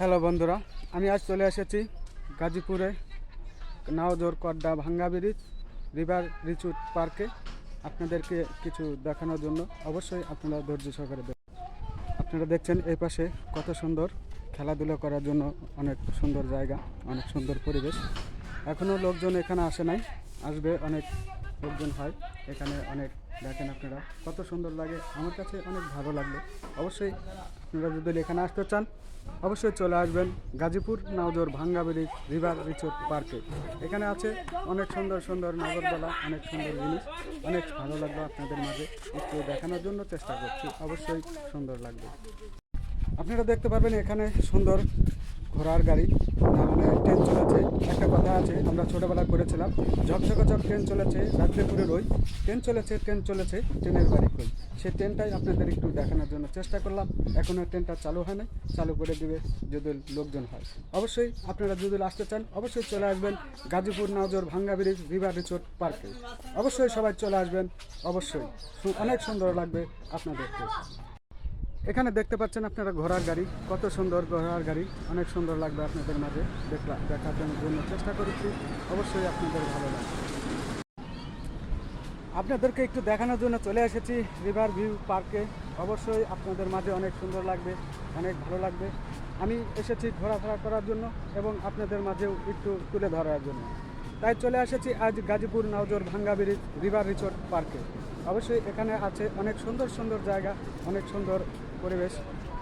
Hello বন্ধুরা, আমি আজ চলে এসেছি গাজীপুরে নাওজোর কড্ডা ভাঙ্গা ব্রিজ, রিভার রিচুট পার্কে। আপনাদেরকে কিছু দেখানোর জন্য অবশ্যই আপনারা ধৈর্য সহকারে আপনারা দেখছেন এই পাশে কত সুন্দর খেলাধুলা করার জন্য অনেক সুন্দর জায়গা, অনেক সুন্দর পরিবেশ। এখনও লোকজন এখানে আসে নাই, আসবে অনেক লোকজন হয়, এখানে অনেক দেখেন আপনারা, কত সুন্দর লাগে। আমার কাছে অনেক ভালো লাগল। অবশ্যই আপনারা যদি এখানে আসতে চান, অবশ্যই চলে আসবেন গাজীপুর নাওজোর ভাঙ্গা ব্রিজ রিভার রিচোর্ট পার্কে। এখানে আছে অনেক সুন্দর সুন্দর নগরবেলা অনেক সুন্দর জিনিস। অনেক ভালো লাগবে আপনাদের মাঝে একটু দেখানোর জন্য চেষ্টা করছি। অবশ্যই সুন্দর লাগবে। আপনারা দেখতে পাবেন এখানে সুন্দর ঘোড়ার গাড়ি। না মানে ট্রেন চলেছে। একটা কথা আছে, আমরা ছোটোবেলা করেছিলাম ঝকঝকঝক ট্রেন চলেছে, রাত্রেপুরে রই। ট্রেন চলেছে ট্রেন চলেছে ট্রেনের বাড়ি কই সেই ট্রেনটাই আপনাদের একটু দেখানোর জন্য চেষ্টা করলাম। এখনও ট্রেনটা চালু হয় নাই চালু করে দেবে যদি লোকজন হয়। অবশ্যই আপনারা যদি আসতে চান, অবশ্যই চলে আসবেন গাজীপুর নজর ভাঙ্গা ব্রিজ রিভার রিচোর্ট পার্কে। অবশ্যই সবাই চলে আসবেন, অবশ্যই। অনেক সুন্দর লাগবে আপনাদেরকে। এখানে দেখতে পাচ্ছেন আপনারা ঘোড়ার গাড়ি, কত সুন্দর ঘোড়ার গাড়ি, অনেক সুন্দর লাগবে আপনাদের মাঝে দেখার জন্য চেষ্টা করেছি, অবশ্যই আপনাদের ভালো লাগবে। আপনাদেরকে একটু দেখানোর জন্য চলে এসেছি রিভার ভিউ পার্কে অবশ্যই আপনাদের মাঝে অনেক সুন্দর লাগবে, অনেক ভালো লাগবে। আমি এসেছি ঘোরাফেরা করার জন্য এবং আপনাদের মাঝেও একটু তুলে ধরার জন্য। তাই চলে এসেছি আজ গাজীপুর নওজোর ভাঙ্গা ব্রিজ রিভার রিসোর্ট পার্কে অবশ্যই এখানে আছে অনেক সুন্দর সুন্দর জায়গা, অনেক সুন্দর পরিবেশ।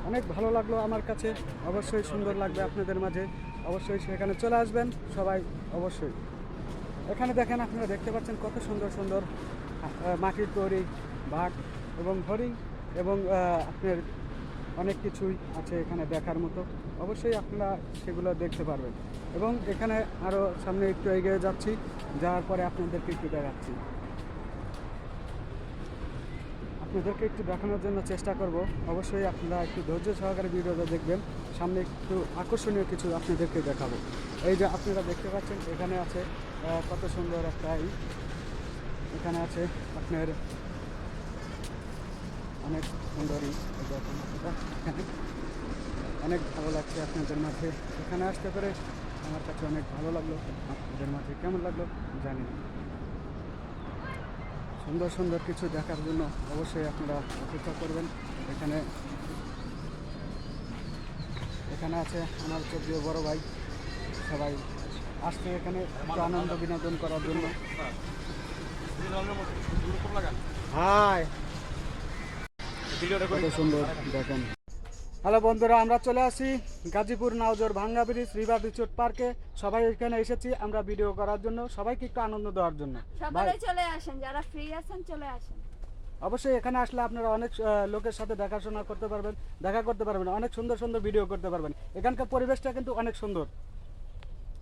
অনেক ভালো লাগল আমার কাছে। অবশ্যই সুন্দর লাগবে আপনাদের মাঝে। অবশ্যই সেখানে চলে আসবেন। সবাই অবশ্যই। এখানে দেখেন আপনারা দেখতে পাচ্ছেন কত সুন্দর সুন্দর মাটির তৈরি বাঘ এবং হরিণ এবং আপনার অনেক কিছুই আছে এখানে দেখার মতো। অবশ্যই আপনারা সেগুলো দেখতে পারবেন। এবং এখানে আরও সামনে একটু এগিয়ে যাচ্ছি। যাওয়ার পরে আপনাদেরকে একটু দেখাচ্ছি। আপনাদেরকে একটু দেখানোর জন্য চেষ্টা করব। অবশ্যই আপনারা একটু ধৈর্য সহকারে ভিডিওটা দেখবেন। সামনে একটু আকর্ষণীয় কিছু আপনাদেরকে দেখাবো। এই যে আপনারা দেখতে পাচ্ছেন, এখানে আছে কত সুন্দর একটা এখানে আছে আপনার অনেক সুন্দরী এই দেখেন আপনারা এখানে অনেক ভালো লাগছে আপনাদের মাঝে। এখানে আসতে পেরে আমার কাছে অনেক ভালো লাগল। আপনাদের মাঝে কেমন লাগল জানি না। সুন্দর সুন্দর কিছু দেখার জন্য অবশ্যই আপনারা অপেক্ষা করবেন। এখানে এখানে আছে আমার চোদ্দীয় বড় ভাই। সবাই আসছে এখানে একটু আনন্দ বিনোদন করার জন্য। হাই। কত সুন্দর দেখেন। হ্যালো বন্ধুরা আমরা চলে আসি গাজীপুর নাওজোর ভাঙ্গা ব্রিজ রিভার রিচোর্ট পার্কে। সবাই এখানে এসেছি আমরা ভিডিও করার জন্য। সবাইকে একটু আনন্দ দেওয়ার জন্য। সকালে চলে আসেন যারা ফ্রি আছেন চলে আসেন। অবশ্যই এখানে আসলে আপনারা অনেক লোকের সাথে দেখাশোনা করতে পারবেন দেখা করতে পারবেন অনেক সুন্দর সুন্দর ভিডিও করতে পারবেন। এখানকার পরিবেশটা কিন্তু অনেক সুন্দর।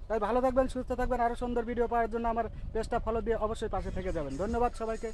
তাই ভালো থাকবেন সুস্থ থাকবেন আরও সুন্দর ভিডিও পাওয়ার জন্য আমার পেজটা ফলো দিয়ে অবশ্যই পাশে থেকে যাবেন। ধন্যবাদ সবাইকে।